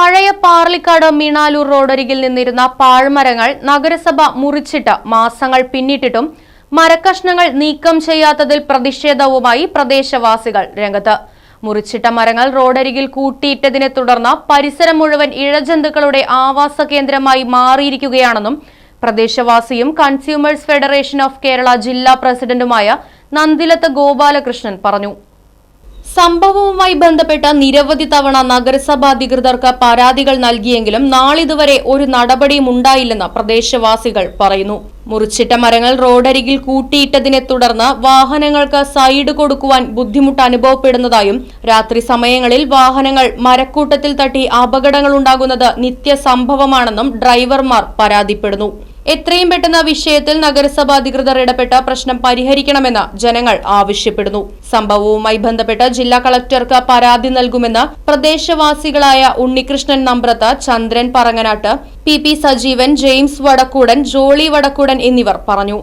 പഴയ പാർലിക്കാട് മീണാലൂർ റോഡരികിൽ നിന്നിരുന്ന പാഴ്മരങ്ങൾ നഗരസഭ മുറിച്ചിട്ട് മാസങ്ങൾ പിന്നിട്ടിട്ടും മരക്കഷ്ണങ്ങൾ നീക്കം ചെയ്യാത്തതിൽ പ്രതിഷേധവുമായി പ്രദേശവാസികൾ രംഗത്ത്. മുറിച്ചിട്ട മരങ്ങൾ റോഡരികിൽ കൂട്ടിയിട്ടതിനെ തുടർന്ന് പരിസരം മുഴുവൻ ഇഴജന്തുക്കളുടെ ആവാസ കേന്ദ്രമായി മാറിയിരിക്കുകയാണെന്നും പ്രദേശവാസിയും കൺസ്യൂമേഴ്സ് ഫെഡറേഷൻ ഓഫ് കേരള ജില്ലാ പ്രസിഡന്റുമായ നന്ദിലത്ത് ഗോപാലകൃഷ്ണൻ പറഞ്ഞു. സംഭവവുമായി ബന്ധപ്പെട്ട നിരവധി തവണ നഗരസഭാ അധികൃതർക്ക് പരാതികൾ നൽകിയെങ്കിലും നാളിതുവരെ ഒരു നടപടിയും ഉണ്ടായില്ലെന്ന് പ്രദേശവാസികൾ പറയുന്നു. മുറിച്ചിട്ട മരങ്ങൾ റോഡരികിൽ കൂട്ടിയിട്ടതിനെ തുടർന്ന് വാഹനങ്ങൾക്ക് സൈഡ് കൊടുക്കുവാൻ ബുദ്ധിമുട്ട് അനുഭവപ്പെടുന്നതായും രാത്രി സമയങ്ങളിൽ വാഹനങ്ങൾ മരക്കൂട്ടത്തിൽ തട്ടി അപകടങ്ങൾ ഉണ്ടാകുന്നത് നിത്യസംഭവമാണെന്നും ഡ്രൈവർമാർ പരാതിപ്പെടുന്നു. എത്രയും പെട്ടെന്ന് വിഷയത്തിൽ നഗരസഭ അധികൃതർ ഇടപെട്ട പ്രശ്നം പരിഹരിക്കണമെന്ന് ജനങ്ങൾ ആവശ്യപ്പെടുന്നു. സംഭവവുമായി ബന്ധപ്പെട്ട് ജില്ലാ കളക്ടർക്ക് പരാതി നൽകുമെന്ന് പ്രദേശവാസികളായ Unnikrishnan Nambrath Chandran Parangattu P P Sajeevan James Vadakkoodan Jolly Vadakkoodan എന്നിവർ പറഞ്ഞു.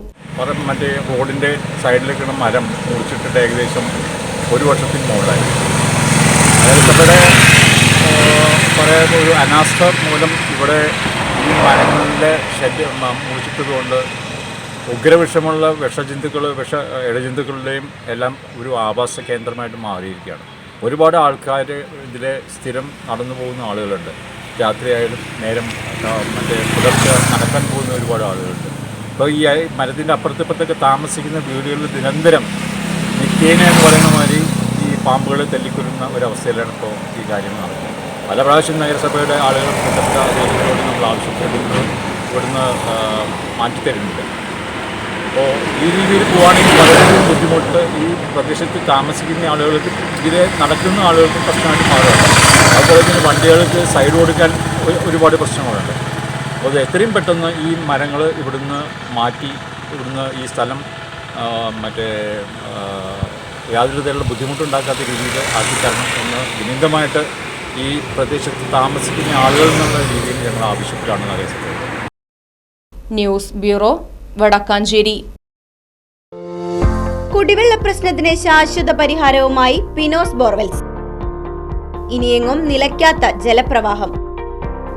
മറ്റേ റോഡിന്റെ സൈഡിലേക്കുള്ള മരം മുറിച്ചിട്ടിട്ട് ഏകദേശം ഒരു വർഷത്തിന് മുകളിലായി. ഒരു അനാസ്ഥ മൂലം ഇവിടെ ഈ മരങ്ങളിലെ ശല്യം മുറിച്ചിട്ടത് മുറിച്ചിട്ടതുകൊണ്ട് ഉഗ്രവിഷമുള്ള വിഷജന്തുക്കൾ വിഷ ഇഴജന്തുക്കളുടെയും എല്ലാം ഒരു ആവാസ കേന്ദ്രമായിട്ട് മാറിയിരിക്കുകയാണ്. ഒരുപാട് ആൾക്കാർ ഇതിലെ സ്ഥിരം നടന്നു പോകുന്ന ആളുകളുണ്ട്. രാത്രിയായാലും നേരം മറ്റേ പുലർച്ചെ നടക്കാൻ പോകുന്ന ഒരുപാട് ആളുകളുണ്ട്. അപ്പോൾ ഈ മരത്തിന്റെ അപ്പുറത്ത് ഇപ്പുറത്തൊക്കെ താമസിക്കുന്ന വീടുകളിൽ നിരന്തരം നിത്യേന എന്ന് പറയുന്ന മാതിരി ഈ പാമ്പുകളെ തല്ലിക്കൊല്ലുന്ന ഒരവസ്ഥയിലാണ് ഇപ്പോൾ ഈ കാര്യങ്ങൾ നടക്കുന്നത്. പല പ്രാവശ്യം നഗരസഭയുടെ ആളുകൾ അധികാരികളോട് നമ്മൾ ആവശ്യപ്പെടുന്നത് ഇവിടുന്ന് മാറ്റിത്തരുന്നുണ്ട് അപ്പോൾ ഈ രീതിയിൽ പോവുകയാണെങ്കിൽ വളരെയധികം ബുദ്ധിമുട്ട്. ഈ പ്രദേശത്ത് താമസിക്കുന്ന ആളുകൾക്ക് ഇതിലെ നടക്കുന്ന ആളുകൾക്ക് പ്രശ്നമായിട്ട് മാറുകയാണ്. അതുപോലെ തന്നെ വണ്ടികൾക്ക് സൈഡ് കൊടുക്കാൻ ഒരുപാട് പ്രശ്നങ്ങളുണ്ട്. അപ്പോൾ അത് എത്രയും പെട്ടെന്ന് ഈ മരങ്ങൾ ഇവിടുന്ന് മാറ്റി ഇവിടുന്ന് ഈ സ്ഥലം മറ്റേ യാതൊരു തരത്തിലുള്ള ബുദ്ധിമുട്ടുണ്ടാക്കാത്ത രീതിയിൽ ആക്കിത്തരണം എന്ന് വിനീതമായിട്ട് ഈ പ്രദേശത്ത് താമസിക്കുന്ന ആളുകൾ എന്നുള്ള രീതിയിൽ ഞങ്ങൾ ആവശ്യപ്പെട്ടാണ് അറിയിച്ചത് ന്യൂസ് ബ്യൂറോ വടക്കാഞ്ചേരി. കുടിവെള്ള പ്രശ്നത്തിന് ശാശ്വത പരിഹാരവുമായി പിനോസ് ബോർവെൽസ്. ഇനിയെങ്ങും നിലയ്ക്കാത്ത ജലപ്രവാഹം.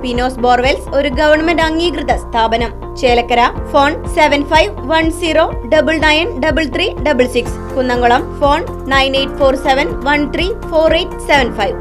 പിനോസ് ബോർവെൽസ് ഒരു ഗവൺമെന്റ് അംഗീകൃത സ്ഥാപനം. Chelakkara phone seven five one zero double nine double three double six. Kunnamkulam phone nine eight four seven one three four eight seven five.